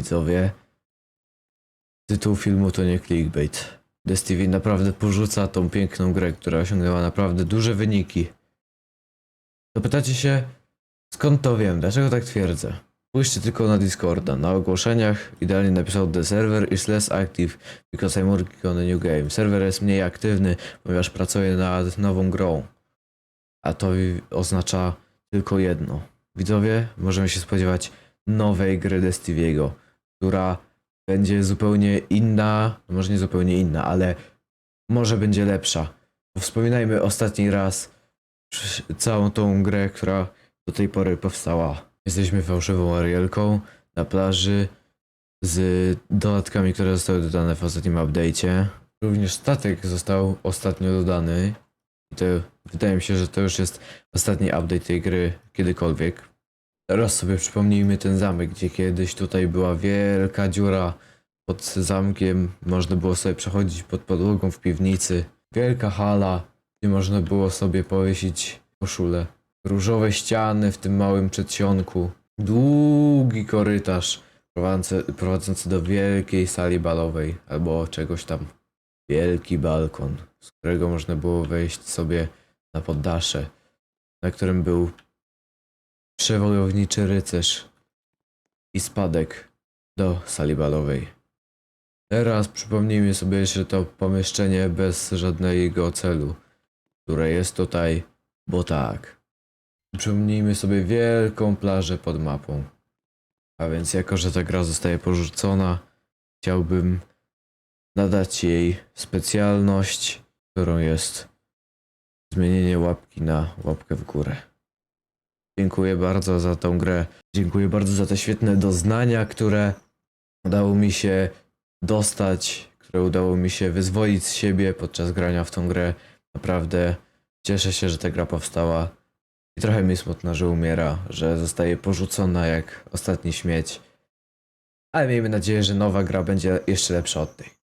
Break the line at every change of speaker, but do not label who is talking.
Widzowie, tytuł filmu to nie clickbait. DSTV naprawdę porzuca tą piękną grę, która osiągnęła naprawdę duże wyniki. Zapytacie się, skąd to wiem, dlaczego tak twierdzę? Spójrzcie tylko na Discorda. Na ogłoszeniach idealnie napisał The server is less active because I'm working on a new game. Serwer jest mniej aktywny, ponieważ pracuję nad nową grą. A to oznacza tylko jedno. Widzowie, możemy się spodziewać nowej gry Destiviego, która będzie zupełnie inna, no może nie zupełnie inna, ale może będzie lepsza. Wspominajmy ostatni raz całą tą grę, która do tej pory powstała. Jesteśmy fałszywą Arielką na plaży z dodatkami, które zostały dodane w ostatnim update'cie. Również statek został ostatnio dodany. I to wydaje mi się, że to już jest ostatni update tej gry kiedykolwiek. Teraz sobie przypomnijmy ten zamek, gdzie kiedyś tutaj była wielka dziura pod zamkiem. Można było sobie przechodzić pod podłogą w piwnicy. Wielka hala, gdzie można było sobie powiesić koszulę. Różowe ściany w tym małym przedsionku. Długi korytarz prowadzący, prowadzący do wielkiej sali balowej albo czegoś tam. Wielki balkon, z którego można było wejść sobie na poddasze, na którym był przewojowniczy rycerz i spadek do sali balowej. Teraz przypomnijmy sobie jeszcze to pomieszczenie bez żadnego celu, które jest tutaj, bo tak. Przypomnijmy sobie wielką plażę pod mapą. A więc jako, że ta gra zostaje porzucona, chciałbym nadać jej specjalność, którą jest zmienienie łapki na łapkę w górę. Dziękuję bardzo za tą grę. Dziękuję bardzo za te świetne doznania, które udało mi się dostać, które udało mi się wyzwolić z siebie podczas grania w tą grę. Naprawdę cieszę się, że ta gra powstała. I trochę mi smutno, że umiera, że zostaje porzucona jak ostatni śmieć. Ale miejmy nadzieję, że nowa gra będzie jeszcze lepsza od tej.